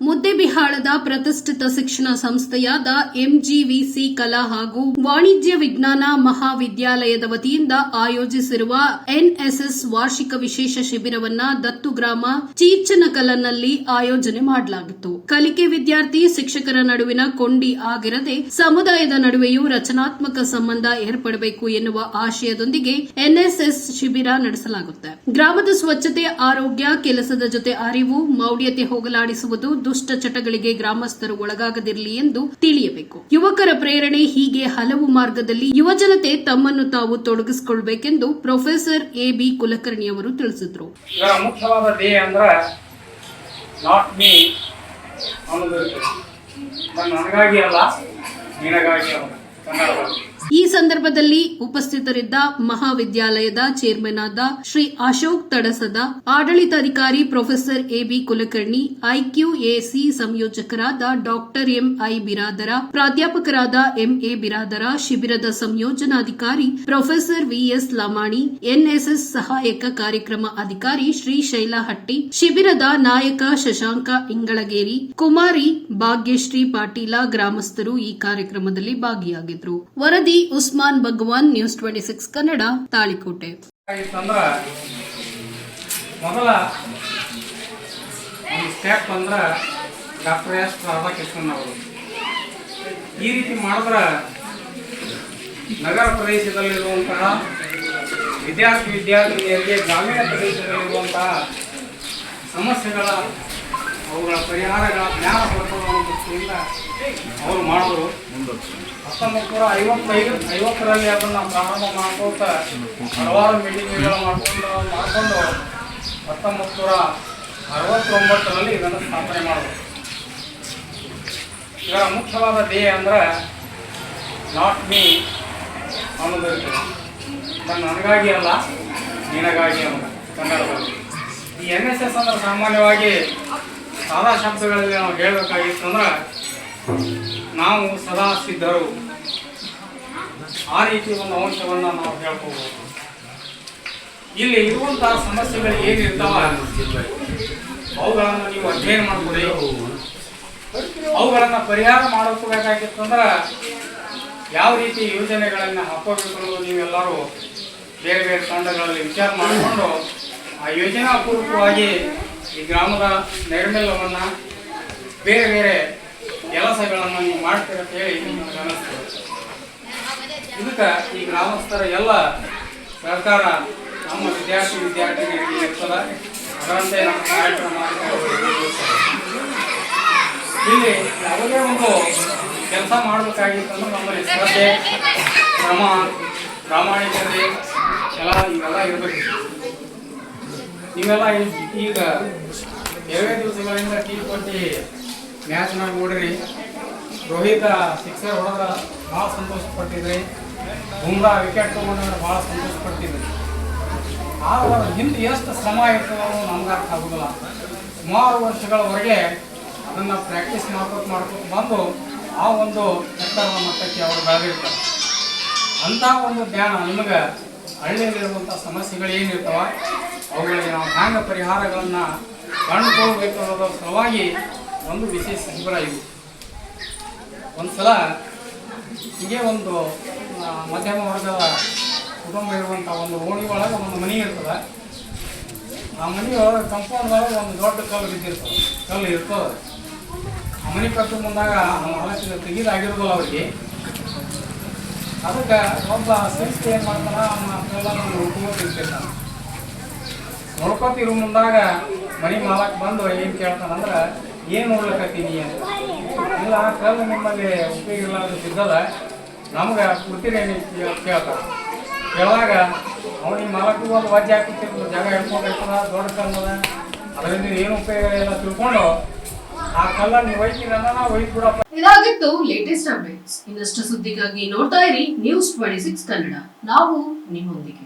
ಮುದ್ದೆಬಿಹಾಳದ ಪ್ರತಿಷ್ಠಿತ ಶಿಕ್ಷಣ ಸಂಸ್ಥೆಯಾದ ಎಂಜಿವಿಸಿ ಕಲಾ ಹಾಗೂ ವಾಣಿಜ್ಯ ವಿಜ್ಞಾನ ಮಹಾವಿದ್ಯಾಲಯದ ವತಿಯಿಂದ ಆಯೋಜಿಸಿರುವ ಎನ್ಎಸ್ಎಸ್ ವಾರ್ಷಿಕ ವಿಶೇಷ ಶಿಬಿರವನ್ನ ದತ್ತುಗ್ರಾಮ ಚೀಚನಕಲನಲ್ಲಿ ಆಯೋಜನೆ ಮಾಡಲಾಗಿತ್ತು. ಕಲಿಕೆ ವಿದ್ಯಾರ್ಥಿ ಶಿಕ್ಷಕರ ನಡುವಿನ ಕೊಂಡಿ ಆಗಿರದೆ ಸಮುದಾಯದ ನಡುವೆಯೂ ರಚನಾತ್ಮಕ ಸಂಬಂಧ ಏರ್ಪಡಬೇಕು ಎನ್ನುವ ಆಶಯದೊಂದಿಗೆ ಎನ್ಎಸ್ಎಸ್ ಶಿಬಿರ ನಡೆಸಲಾಗುತ್ತೆ. ಗ್ರಾಮದ ಸ್ವಚ್ಛತೆ, ಆರೋಗ್ಯ, ಕೆಲಸದ ಜೊತೆ ಅರಿವು, ಮೌಢ್ಯತೆ ಹೋಗಲಾಡಿಸುವುದು ದುಷ್ಟ ಚಟಗಳಿಗೆ ಗ್ರಾಮಸ್ಥರು ಒಳಗಾಗದಿರಲಿ ಎಂದು ತಿಳಿಯಬೇಕು. ಯುವಕರ ಪ್ರೇರಣೆ ಹೀಗೆ ಹಲವು ಮಾರ್ಗದಲ್ಲಿ ಯುವಜನತೆ ತಮ್ಮನ್ನು ತಾವು ತೊಡಗಿಸಿಕೊಳ್ಬೇಕೆಂದು ಪ್ರೊಫೆಸರ್ ಎಬಿ ಕುಲಕರ್ಣಿ ಅವರು ತಿಳಿಸಿದ್ರು. ಮುಖ್ಯವಾದ ಧ್ಯೇಯ ನಾಟ್ ಮೀ. ನನಗಾಗಿ ಅಲ್ಲ, ನಿನಗಾಗಿ ಅಲ್ಲ. ಈ ಸಂದರ್ಭದಲ್ಲಿ ಉಪಸ್ಥಿತರಿದ್ದ ಮಹಾವಿದ್ಯಾಲಯದ ಚೇರ್ಮನ್ ಆದ ಶ್ರೀ ಅಶೋಕ್ ತಡಸದ, ಆಡಳಿತಾಧಿಕಾರಿ ಪ್ರೊಫೆಸರ್ ಎಬಿ ಕುಲಕರ್ಣಿ, ಐಕ್ಯೂಎಸಿ ಸಂಯೋಜಕರಾದ ಡಾಕ್ಟರ್ ಎಂಐ ಬಿರಾದರ, ಪ್ರಾಧ್ಯಾಪಕರಾದ ಎಂಎ ಬಿರಾದರ, ಶಿಬಿರದ ಸಂಯೋಜನಾಧಿಕಾರಿ professor V S Lamani, NSS ಸಹಾಯಕ ಕಾರ್ಯಕ್ರಮ ಅಧಿಕಾರಿ ಶ್ರೀ ಶೈಲಹಟ್ಟಿ, ಶಿಬಿರದ ನಾಯಕ ಶಶಾಂಕ ಇಂಗಳಗೇರಿ, ಕುಮಾರಿ ಭಾಗ್ಯಶ್ರೀ ಪಾಟೀಲ ಗ್ರಾಮಸ್ಥರು ಈ ಕಾರ್ಯಕ್ರಮದಲ್ಲಿ ಭಾಗಿಯಾಗಿದ್ರು. ವರದಿ Usman Bhagwan, news twenty six Kannada, Talikota. ಮೊದಲ ಸ್ಟೆಪ್ ಅಂದ್ರೆ ಡಾಕ್ಟರ್ ಎಸ್ ರಾಧಾಕೃಷ್ಣನ್ ಅವರು. ಈ ರೀತಿ ಮಾಡಿದ್ರೆ ನಗರ ಪ್ರದೇಶದಲ್ಲಿರುವಂತಹ ವಿದ್ಯಾರ್ಥಿ, ವಿದ್ಯಾರ್ಥಿನಿಯರಿಗೆ ಗ್ರಾಮೀಣ ಪ್ರದೇಶದಲ್ಲಿರುವಂತಹ ಸಮಸ್ಯೆಗಳ ಅವುಗಳ ಪರಿಹಾರಗಳ ಜ್ಞಾನ ಪಡ್ಕೊಳ್ಳೋ ದೃಷ್ಟಿಯಿಂದ ಅವರು ಮಾಡಿದ್ರು. ಹತ್ತೊಂಬತ್ತು ನೂರ ಐವತ್ತೈದು, ಐವತ್ತರಲ್ಲಿ ಅದನ್ನು ಪ್ರಾರಂಭ ಮಾಡ್ಕೋತ ಹಲವಾರು ಮೀಟಿಂಗ್ಗಳು ಮಾಡ್ಕೊಂಡು ಮಾಡ್ಕೊಂಡು ಹತ್ತೊಂಬತ್ತು ನೂರ ಅರವತ್ತೊಂಬತ್ತರಲ್ಲಿ ಇದನ್ನು ಸ್ಥಾಪನೆ ಮಾಡಿದ್ರು. ಇದರ ಮುಖ್ಯವಾದ ಧ್ಯೇಯ ಅಂದ್ರೆ ನಾಟ್ ಮೀ ಅನ್ನೋದು ಇರ್ತದೆ. ನಾನು ನನಗಾಗಿ ಅಲ್ಲ, ನಿನಗಾಗಿ ಅಲ್ಲ ಕನ್ನಡದಲ್ಲಿ. ಈ ಎನ್ ಎಸ್ ಎಸ್ ಅಂದ್ರೆ ಸಾಮಾನ್ಯವಾಗಿ ಸಾದಾ ಶಬ್ದಗಳಲ್ಲಿ ನಾವು ಹೇಳಬೇಕಾಗಿತ್ತು ಅಂದ್ರೆ ನಾವು ಸದಾ ಸಿದ್ಧರು. ಆ ರೀತಿ ಒಂದು ಅಂಶವನ್ನು ನಾವು ಹೇಳ್ಕೋಬಹುದು ಇಲ್ಲಿ ಇರುವಂತಹ ಸಮಸ್ಯೆಗಳು ಏನಿರ್ತಾವ? ಅವುಗಳನ್ನು ನೀವು ಅಧ್ಯಯನ ಮಾಡ್ಕೊಳ್ಳಿ ಅವುಗಳನ್ನು ಪರಿಹಾರ ಮಾಡ್ಕೋಬೇಕಾಗಿತ್ತು ಅಂದ್ರೆ ಯಾವ ರೀತಿ ಯೋಜನೆಗಳನ್ನು ಹಾಕೋಬೇಕು ಅನ್ನೋದು ನೀವೆಲ್ಲರೂ ಬೇರೆ ಬೇರೆ ತಂಡಗಳಲ್ಲಿ ವಿಚಾರ ಮಾಡಿಕೊಂಡು, ಆ ಯೋಜನಾ ಪೂರ್ವಕವಾಗಿ ಈ ಗ್ರಾಮದ ನೈರ್ಮಲ್ಯವನ್ನು ಬೇರೆ ಬೇರೆ ಕೆಲಸಗಳನ್ನು ನೀವು ಮಾಡ್ತೀರ ಅಂತ ಹೇಳಿ ನಿಮಗೆ ಇದಕ್ಕೆ ಈ ಗ್ರಾಮಸ್ಥರ ಎಲ್ಲ ಸರ್ಕಾರ ನಮ್ಮ ವಿದ್ಯಾರ್ಥಿ ವಿದ್ಯಾರ್ಥಿಗಳಿಗೆ ಇರ್ತದೆ. ಅದರಂತೆ ನಮ್ಮ ಕಾರ್ಯಕ್ರಮ ಇಲ್ಲಿ ಯಾವುದೇ ಒಂದು ಕೆಲಸ ಮಾಡಬೇಕಾಗಿತ್ತು ನಮ್ಮಲ್ಲಿ ಶ್ರದ್ಧೆ ಕ್ರಮ, ಪ್ರಾಮಾಣಿಕತೆ ಎಲ್ಲ ಇವೆಲ್ಲ ಇರಬೇಕು. ನೀವೆಲ್ಲ ಈ- ಈಗ ಎರಡೇ ದಿವಸಗಳಿಂದ ಟಿ ಟ್ವೆಂಟಿ ಮ್ಯಾಚ್ನಾಗ ನೋಡ್ರಿ ರೋಹಿತ ಸಿಕ್ಸರ್ ಹೊಡೆದ್ರೆ ಭಾಳ ಸಂತೋಷ ಪಟ್ಟಿದ್ರಿ ಬುಮ್ರಾ ವಿಕೆಟ್ ತೊಗೊಂಡ್ರೆ ಭಾಳ ಸಂತೋಷ ಪಡ್ತಿದ್ರಿ ಆದ್ರೆ ಹಿಂದೆ ಎಷ್ಟು ಶ್ರಮ ಇರ್ತದೋ ನಮ್ಗೆ ಅರ್ಥ ಆಗೋದಿಲ್ಲ. ಸುಮಾರು ವರ್ಷಗಳವರೆಗೆ ಅದನ್ನು ಪ್ರಾಕ್ಟೀಸ್ ಮಾಡ್ಕೊತ ಮಾಡ್ಕೊತ ಬಂದು ಆ ಒಂದು ಎತ್ತರದ ಮಟ್ಟಕ್ಕೆ ಅವರು ಬೆಳೆದಿರ್ತಾರೆ. ಅಂಥ ಒಂದು ಜ್ಞಾನ ನಿಮಗೆ ಹಳ್ಳಿಯಲ್ಲಿರುವಂಥ ಸಮಸ್ಯೆಗಳು ಏನಿರ್ತಾವ ಅವುಗಳಿಗೆ ನಾವು ಹ್ಯಾಂಗ ಪರಿಹಾರಗಳನ್ನು ಕಂಡುಕೊಳ್ಬೇಕು ಅನ್ನೋದ್ರ ಸಲುವಾಗಿ ಒಂದು ವಿಶೇಷ ಶಿಬಿರ ಇದು. ಒಂದು ಸಲ ಹೀಗೆ ಒಂದು ಮಧ್ಯಮ ವರ್ಗದ ಕುಟುಂಬ ಇರುವಂಥ ಒಂದು ಓಣಿ ಒಳಗೆ ಒಂದು ಮನೆ ಇರ್ತದೆ. ಆ ಮನೆ ಒಳಗೆ ಕಂಪೌಂಡ್ ಒಳಗೆ ಒಂದು ದೊಡ್ಡ ಕಲ್ಲು ಬಿದ್ದಿರ್ತದೆ. ಕಲ್ಲು ಇರ್ತದೆ. ಆ ಮನೆ ಕಟ್ಟು ನಮ್ಮ ನಾಲ್ಕು ತೆಗೀದಾಗಿರ್ಬೋದು ಅವರಿಗೆ. ಅದಕ್ಕೆ ಒಬ್ಬ ಸಂಸ್ಥೆ ಏನು ಮಾಡ್ತಾರೆ ಅವನ ಎಲ್ಲ ನೋಡ್ಕೊತಿರ್ತಾನ ನೋಡ್ಕೊತಿರೋ ಮುಂದಾಗ, ಮನೆ ಮಾಲಕ್ ಬಂದು ಏನು ಕೇಳ್ತಾನಂದ್ರೆ ಏನು ನೋಡ್ಲಕತ್ತೀನಿ ಅಂತ. ಇಲ್ಲ ಕಲ್ಲು ನಿಮ್ಮಲ್ಲಿ ಉಪಯೋಗ ಇಲ್ಲ ಅಂತ ಸಿದ್ದದ ನಮ್ಗೆ ಕೊಡ್ತೀರೇನು ಕೇಳ್ತಾನೆ. ಯಾವಾಗ ಅವನಿಗೆ ಮಾಲಕ್ಕು ಒಂದು ವಜ್ಜೆ ಹಾಕಿರ್ತಿರ್ಬೋದು ಜಾಗ ಹಿಡ್ಕೊಂಡಿರ್ತದ ದೊಡ್ಡ ಕಲ್ಲದ ಅದರಿಂದ ಏನು ಉಪಯೋಗ ಇಲ್ಲ ತಿಳ್ಕೊಂಡು, ಆ ಕಲ್ಲ ನೀವು ಒಯ್ತೀರ ನಾವು ಒಯ್ದು ಬಿಡಪ್ಪ ಇದಾಗಿತ್ತು ಲೇಟೆಸ್ಟ್ ಅಪ್ಡೇಟ್ಸ್ ಇನ್ನಷ್ಟು ಸುದ್ದಿಗಾಗಿ ನೋಡ್ತಾ ಇರಿ ನ್ಯೂಸ್ ಟ್ವೆಂಟಿ ಸಿಕ್ಸ್ ಕನ್ನಡ. ನಾವು ನಿಮ್ಮೊಂದಿಗೆ.